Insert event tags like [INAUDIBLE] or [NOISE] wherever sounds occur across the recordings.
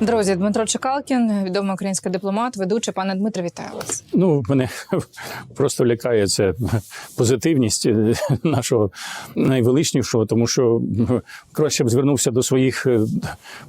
Друзі, Дмитро Чекалкін, відомий український дипломат, ведучий. Пане Дмитре, вітаю вас. Ну, мене просто лякає це позитивність нашого найвеличнішого, тому що краще б звернувся до своїх е,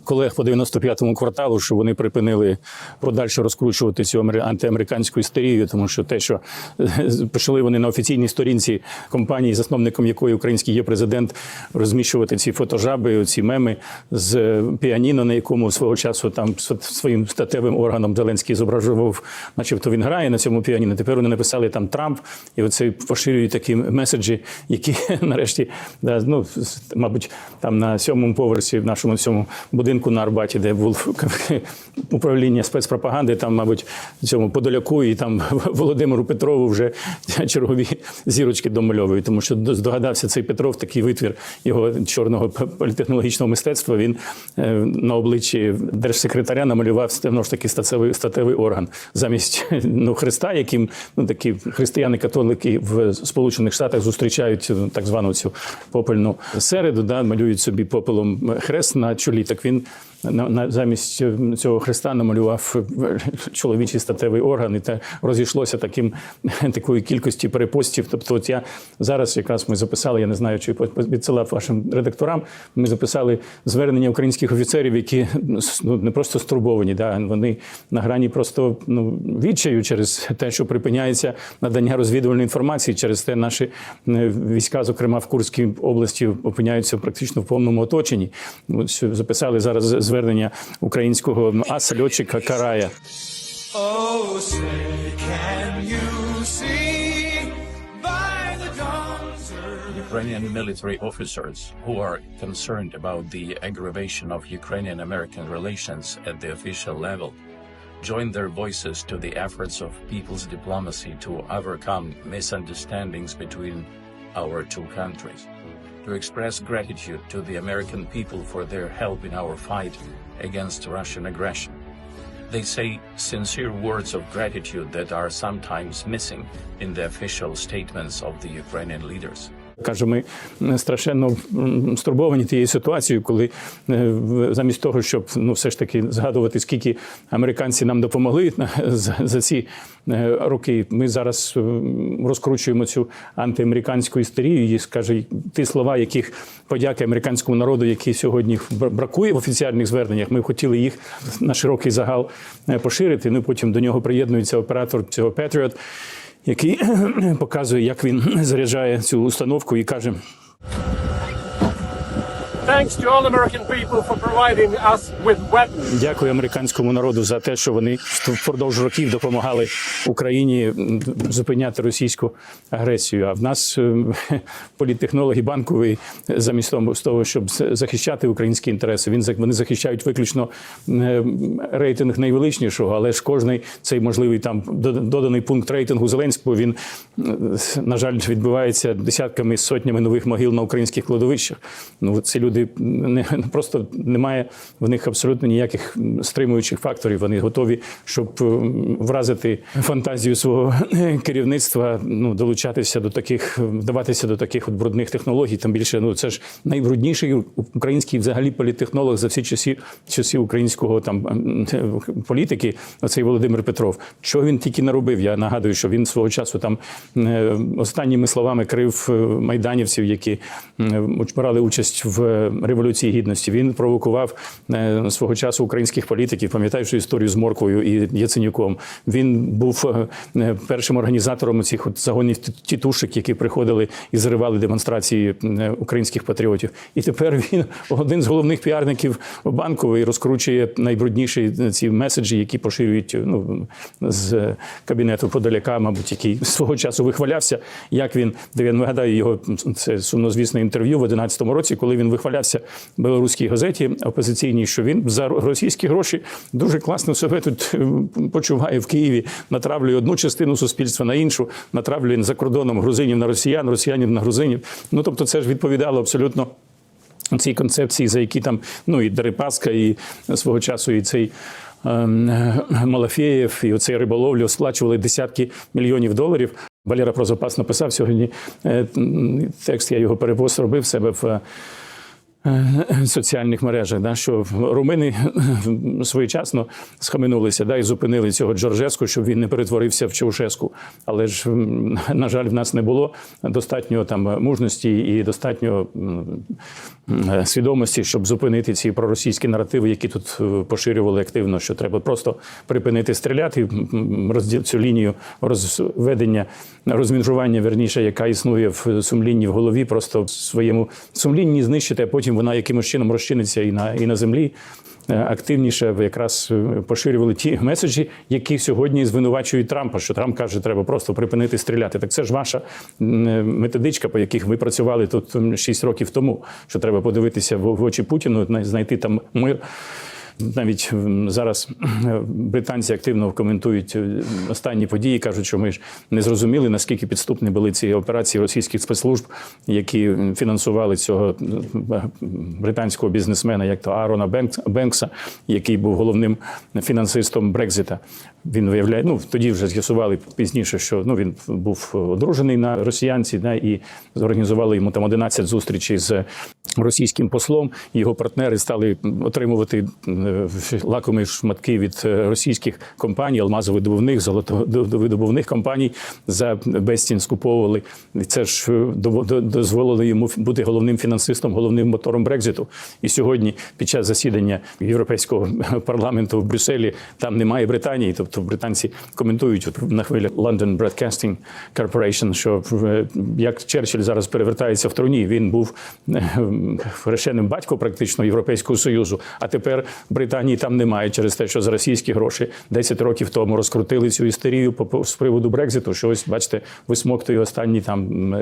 колег по 95-му кварталу, що вони припинили подальше розкручувати цю амери- антиамериканську істерію, тому що те, що е, почали вони на офіційній сторінці компанії, засновником якої український є президент, розміщувати ці фотожаби, ці меми з е, піаніно, на якому свого часу там своїм статевим органом Зеленський зображував, начебто він грає на цьому піаніно. Тепер вони написали там Трамп, і оце поширюють такі меседжі, які [LAUGHS] нарешті, да, ну, мабуть, там на сьомому поверсі в нашому цьому будинку на Арбаті, де було [LAUGHS] управління спецпропаганди, там, мабуть, цьому Подоляку і там [LAUGHS] Володимиру Петрову вже чергові зірочки домальовують, тому що здогадався цей Петров, такий витвір його чорного політехнологічного мистецтва. Він е, на обличчі держсекретаря намалював ну, ж таки статевий, статевий орган замість [LAUGHS] ну, Христа, яким ну такі християни-католики в Сполучених Штатах зустрічають ну, так звану цю попельну середу, да, малюють собі попелом хрест на чолі. Так він на, замість цього хреста намалював чоловічий статевий орган, і те розійшлося таким [LAUGHS] такою кількістю перепостів. Тобто, от я зараз якраз ми записали, я не знаю, чи відсилав вашим редакторам. Ми записали звернення українських офіцерів, які ну не просто стурбовані, да вони на грані просто ну відчаю через те, що припиняється надання розвідувальної інформації. Через те наші е, війська, зокрема в Курській області, опиняються практично в повному оточенні. Записали зараз звернення українського аса льотчика Карая. Oh, say, can you see by the dawn's early Ukrainian military officers who are concerned about the aggravation of Ukrainian American relations at the official level join their voices to the efforts of people's diplomacy to overcome misunderstandings between our two countries, to express gratitude to the American people for their help in our fight against Russian aggression. They say sincere words of gratitude that are sometimes missing in the official statements of the Ukrainian leaders. Каже, ми страшенно стурбовані тією ситуацією, коли е, замість того, щоб ну все ж таки згадувати, скільки американці нам допомогли на- за, ці е, роки, ми зараз е, розкручуємо цю антиамериканську істерію. І скаже, ті слова, яких подяки американському народу, які сьогодні бра- бракує в офіціальних зверненнях. Ми хотіли їх на широкий загал е, поширити. Ну потім до нього приєднується оператор цього Patriot, який [CLEARS THROAT] показує, як він заряджає цю установку і каже: Thanks to all American people for providing us with weapons. Дякую американському народу за те, що вони впродовж років допомагали Україні зупиняти російську агресію. А в нас е, політтехнологи банковий, замість того, щоб захищати українські інтереси, він вони захищають виключно е, рейтинг найвеличнішого, але ж кожний цей можливий там до- доданий пункт рейтингу Зеленського він е, на жаль відбувається десятками сотнями нових могил на українських кладовищах. Ну ці люди не просто немає в них абсолютно ніяких стримуючих факторів. Вони готові, щоб вразити фантазію свого [CLEARS THROAT] керівництва, ну долучатися до таких, вдаватися до таких от брудних технологій. Там більше ну це ж найбрудніший український взагалі політтехнолог за всі часи часи українського там [CLEARS THROAT] політики. Оцей Володимир Петров. Що він тільки наробив? Я нагадую, що він свого часу там е, останніми словами крив е, майданівців, які брали участь в революції гідності. Він провокував е, свого часу українських політиків, пам'ятаючи історію з Морквою і Яценюком. Він був е, е, першим організатором цих от загонів тітушек, які приходили і зривали демонстрації українських патріотів. І тепер він [LAUGHS] один з головних піарників банковий розкручує найбрудніші ці меседжі, які поширюють ну з кабінету Подоляка, мабуть, який [LAUGHS] свого часу вихвалявся, як він де я нагадаю його це сумнозвісне інтерв'ю в 11 році, коли він вихвалявся білоруській газеті опозиційній, що він за російські гроші дуже класно себе тут е, почуває в Києві, натравлює одну частину суспільства на іншу, натравлює за кордоном грузинів на росіян, росіянів на грузинів. Ну тобто, це ж відповідало абсолютно. Цій концепції, за які там ну і Дерипаска, і свого часу, і цей ем, Малафєєв, і оцей риболовлю сплачували десятки мільйонів доларів. Валера про запас написав сьогодні е, текст. Я його перевоз робив себе в е, соціальних мережах, да, що румини своєчасно схаменулися да, і зупинили цього Джорджеску, щоб він не перетворився в Чаушеску. Але ж, на жаль, в нас не було достатньо там мужності і достатньо свідомості, щоб зупинити ці проросійські наративи, які тут е, поширювали активно, що треба просто припинити стріляти, розділ цю лінію розведення, розмінжування, верніше, яка існує в сумлінні в голові, просто в своєму сумлінні знищити, а потім вона якимось чином розчиниться і на, і на землі. Е, Активніше якраз е, поширювали ті [LAUGHS] меседжі, які сьогодні звинувачують Трампа. Що Трамп каже, треба просто припинити стріляти. Так це ж ваша е, методичка, по яких ви працювали тут м, 6 років тому. Що треба подивитися в очі Путіну, знайти там мир. Навіть зараз е, британці активно коментують е, останні події, кажуть, що ми ж не зрозуміли, наскільки підступні були ці операції російських спецслужб, які фінансували цього е, британського бізнесмена, як то Аарона Бенк- Бенкса, який був головним фінансистом Брекзита. Він виявляє, ну тоді вже з'ясували пізніше, що ну він був одружений на росіянці, да, і зорганізували йому там 11 зустрічей з російським послом. Його партнери стали отримувати е, лакомі шматки від е, російських компаній, алмазовидобувних, золотовидобувних компаній за безцін скуповували. Це ж е, дозволило йому бути головним фінансистом, головним мотором Брекзиту. І сьогодні, під час засідання Європейського парламенту в Брюсселі, там немає Британії. Тобто британці коментують на хвилі London Broadcasting Corporation, що як Черчилль зараз перевертається в труні, він був хрещеним батьком практично Європейського Союзу. А тепер Британії там немає через те, що за російські гроші 10 років тому розкрутили цю істерію з приводу Брекзиту. Що ось бачите, висмоктує останні там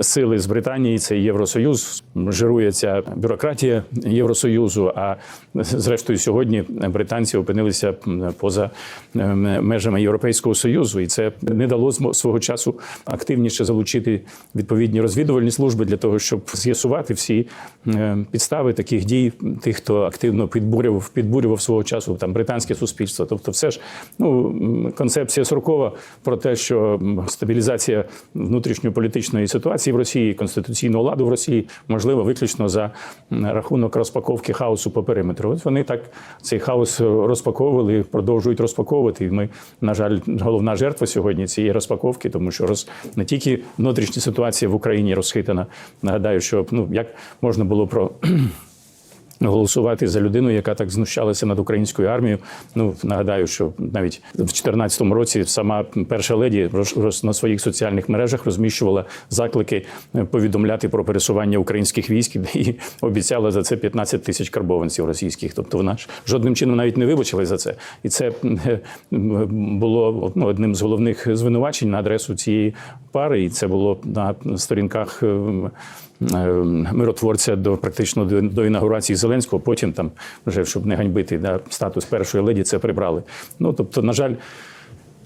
сили з Британії. Це Євросоюз, жирує ця бюрократія Євросоюзу. А зрештою, сьогодні британці опинилися поза межами Європейського союзу, і це не дало свого часу активніше залучити відповідні розвідувальні служби для того, щоб з'ясувати всі е, підстави таких дій, тих, хто активно підбурював, підбурював свого часу там британське суспільство. Тобто, все ж ну концепція Суркова про те, що стабілізація внутрішньополітичної ситуації в Росії, конституційного ладу в Росії можлива виключно за рахунок розпаковки хаосу по периметру. От вони так цей хаос розпаковували, продовжують розпаковувати. І ми, на жаль, головна жертва сьогодні цієї розпаковки, тому що роз не тільки внутрішня ситуація в Україні розхитана. Нагадаю, що ну як можна було про. [CLEARS THROAT] Голосувати за людину, яка так знущалася над українською армією. Ну нагадаю, що навіть в 2014 році сама перша леді на своїх соціальних мережах розміщувала заклики е, повідомляти про пересування українських військ і обіцяла за це 15 тисяч карбованців російських. Тобто вона ж жодним чином навіть не вибачилась за це. І це е, було ну, одним з головних звинувачень на адресу цієї пари. І це було на сторінках. Е, миротворця до практично до, до інаугурації Зеленського. Потім там вже щоб не ганьбити да, статус першої леді, це прибрали. Ну тобто, на жаль.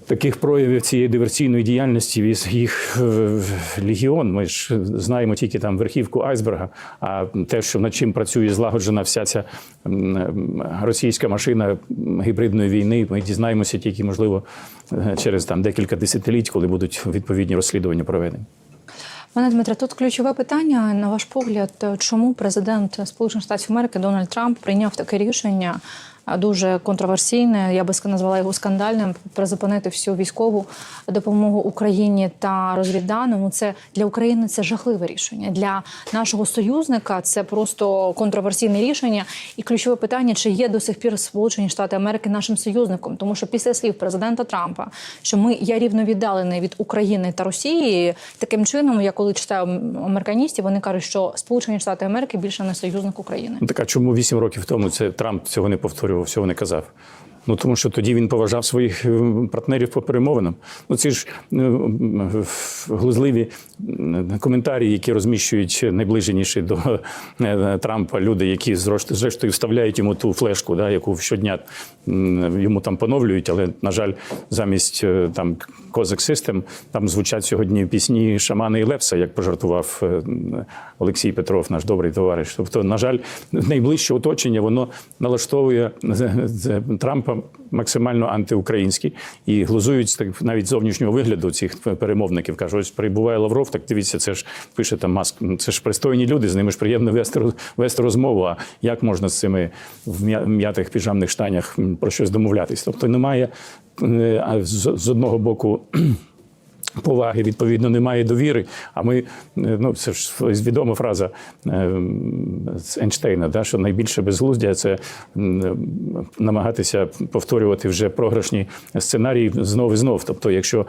Таких проявів цієї диверсійної діяльності їх е, легіон. Ми ж знаємо тільки там верхівку айсберга. А те, що над чим працює злагоджена вся ця російська машина гібридної війни, ми дізнаємося тільки, можливо, е, через там декілька десятиліть, коли будуть відповідні розслідування проведені. Пане Дмитре, тут ключове питання, на ваш погляд, чому президент Сполучених Штатів Америки Дональд Трамп прийняв таке рішення дуже контроверсійне, я би назвала його скандальним, призупинити всю військову допомогу Україні та розвідданому. Це для України це жахливе рішення. Для нашого союзника це просто контроверсійне рішення. І ключове питання, чи є до сих пір Сполучені Штати Америки нашим союзником, тому що після слів президента Трампа, що ми я рівно віддалений від України та Росії, таким чином, я коли читаю американістів, вони кажуть, що Сполучені Штати Америки більше не союзник України. Так а чому вісім років тому це Трамп цього не повторював, цього не казав? Ну тому що тоді він поважав своїх е, партнерів по перемовинам. Ну ці ж е, глузливі коментарі, які розміщують найближеніші до е, Трампа люди, які зрештою вставляють йому ту флешку, да, яку щодня йому там поновлюють. Але на жаль, замість е, там Козак System там звучать сьогодні пісні Шамана і Лепса, як пожартував е, Олексій Петров, наш добрий товариш. Тобто, на жаль, найближче оточення воно налаштовує е, е, Трампа максимально антиукраїнські і глузують так навіть зовнішнього вигляду цих перемовників. Кажуть, ось прибуває Лавров, так дивіться, це ж пише там маск. Це ж пристойні люди, з ними ж приємно вести, вести розмову. А як можна з цими в м'я- м'ятих піжамних штанях про щось домовлятись? Тобто немає е, з одного боку. Поваги, відповідно, немає довіри. А ми, е, ну це ж відома фраза е, Ейнштейна, да, що найбільше безглуздя це намагатися повторювати вже програшні сценарії знов і знов. Тобто, якщо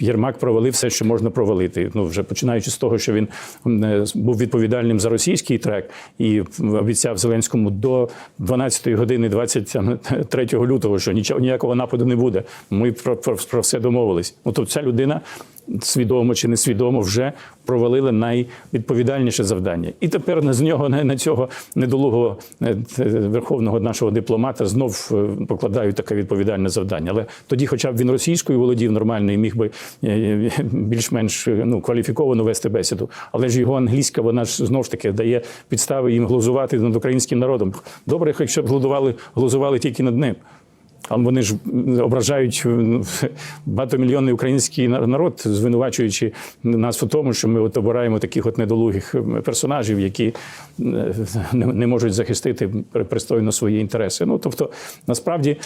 Єрмак провалив все, що можна провалити, ну вже починаючи з того, що він е, був відповідальним за російський трек і обіцяв Зеленському до 12 години 23 лютого, що нічого ніякого нападу не буде. Ми про, про, про все домовились. Ну, тобто ця людина свідомо чи несвідомо вже провалила найвідповідальніше завдання. І тепер з нього на, цього недолугого е, е, верховного нашого дипломата знов е, покладають таке відповідальне завдання. Але тоді, хоча б він російською володів нормально і міг би більш-менш ну, кваліфіковано вести бесіду. Але ж його англійська, вона ж знов ж таки дає підстави їм глузувати над українським народом. Добре, якщо б глузували, глузували тільки над ним. А вони ж ображають е, багатомільйонний український народ, звинувачуючи нас у тому, що ми от обираємо таких от недолугих е, персонажів, які е, не можуть захистити пристойно свої інтереси. Ну тобто, насправді,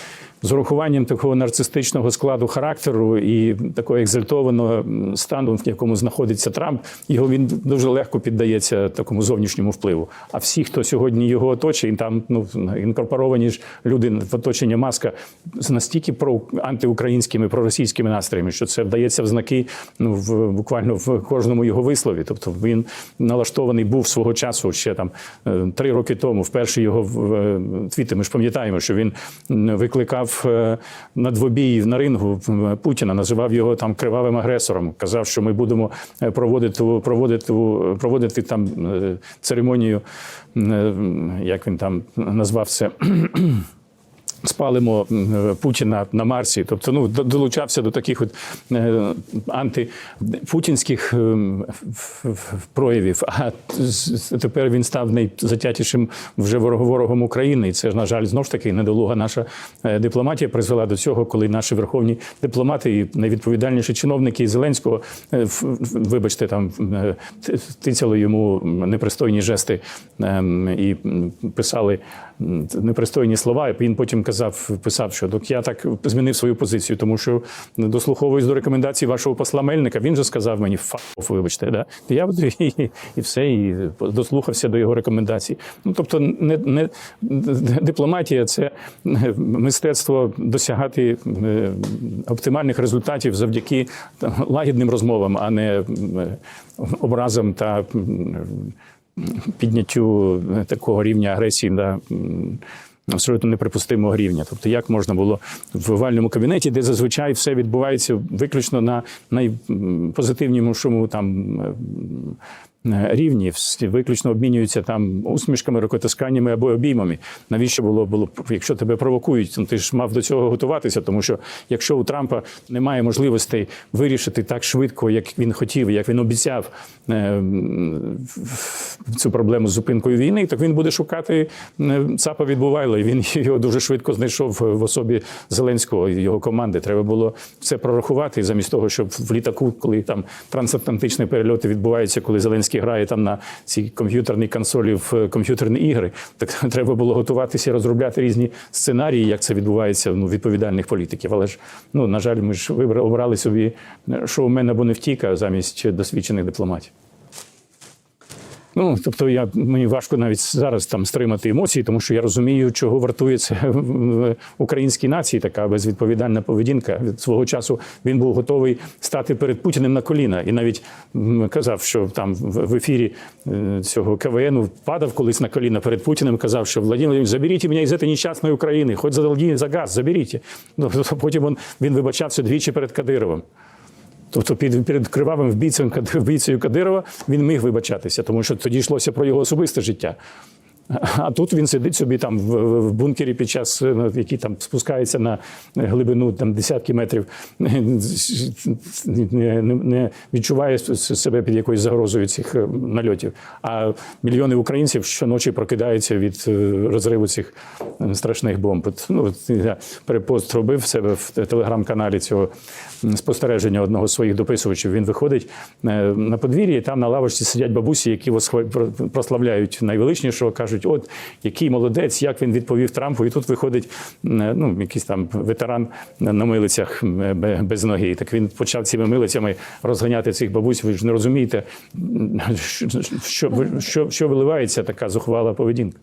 з урахуванням такого нарцистичного складу характеру і такого екзальтованого стану, в якому знаходиться Трамп, його він дуже легко піддається такому зовнішньому впливу. А всі, хто сьогодні його оточує, там ну інкорпоровані ж люди в оточення маска з настільки про антиукраїнськими, проросійськими настроями, що це вдається в знаки ну в буквально в кожному його вислові. Тобто він налаштований був свого часу ще там е, три роки тому. Вперше його е, твіти. Ми ж пам'ятаємо, що він викликав е, на двобій на рингу Путіна, називав його там кривавим агресором. Казав, що ми будемо е, проводити проводити проводити там е, церемонію, е, як він там назвав це. Спалимо Путіна на Марсі, тобто ну долучався до таких от е, антипутінських ем, проявів. А тепер він став найзатятішим вже ворог- ворогом України. І це ж на жаль, знов ж таки недолуга наша е, дипломатія призвела до цього, коли наші верховні дипломати і найвідповідальніші чиновники Зеленського, е, вибачте, там е, тицяли йому непристойні жести ем, і писали непристойні слова. Він потім казав, писав, що так я так змінив свою позицію, тому що дослуховуюсь до рекомендацій вашого посла Мельника. Він же сказав мені фаф, вибачте, да я [LAUGHS] і, і все, і дослухався до його рекомендацій. Ну тобто, не, не дипломатія це мистецтво досягати е, оптимальних результатів завдяки лагідним розмовам, а не образам та підняттю такого рівня агресії на абсолютно неприпустимого рівня. Тобто, як можна було в овальному кабінеті, де зазвичай все відбувається виключно на найпозитивнішому там. М, Рівні виключно обмінюються там усмішками, рукотисканнями або обіймами. Навіщо було було якщо тебе провокують? ну, Ти ж мав до цього готуватися, тому що якщо у Трампа немає можливостей вирішити так швидко, як він хотів, як він обіцяв е, цю проблему з зупинкою війни, так він буде шукати е, ЦАПа відбувайло. І він його дуже швидко знайшов в особі Зеленського і його команди. Треба було це прорахувати замість того, щоб в літаку, коли там трансатлантичні перельоти відбуваються, коли Зеленський грає там на цій комп'ютерній консолі в е, комп'ютерні ігри, так [LAUGHS] треба було готуватися розробляти різні сценарії, як це відбувається ну, відповідальних політиків. Але ж ну на жаль, ми ж вибрали обрали собі е, шоумен або не втіка замість досвідчених дипломатів. Ну, тобто, я мені важко навіть зараз там стримати емоції, тому що я розумію, чого вартує це в українській нації така безвідповідальна поведінка. Від свого часу він був готовий стати перед Путіним на коліна, і навіть казав, що там в ефірі е, цього КВН падав колись на коліна перед Путіним. Казав, що Владимир заберіть мене із цієї нещасної України, хоч за долги, за газ, заберіть. Ну, [LAUGHS] потім він, він вибачався двічі перед Кадировим. Тобто під перед кривавим вбійцем вбійцею Кадирова він міг вибачатися, тому що тоді йшлося про його особисте життя. А тут він сидить собі там в, бункері під час, е, ну, який там спускається на глибину там десятки метрів, не, не, відчуває себе під якоюсь загрозою цих е, нальотів. А мільйони українців щоночі прокидаються від е, розриву цих страшних бомб. Ну, я перепост робив себе в телеграм-каналі цього спостереження одного з своїх дописувачів. Він виходить е, на подвір'ї, там на лавочці сидять бабусі, які прославляють найвеличнішого, кажуть, от який молодець, як він відповів Трампу. І тут виходить е, ну, якийсь там ветеран на милицях без ноги. Так він почав цими милицями розганяти цих бабусь. Ви ж не розумієте, що, що, що виливається така зухвала поведінка.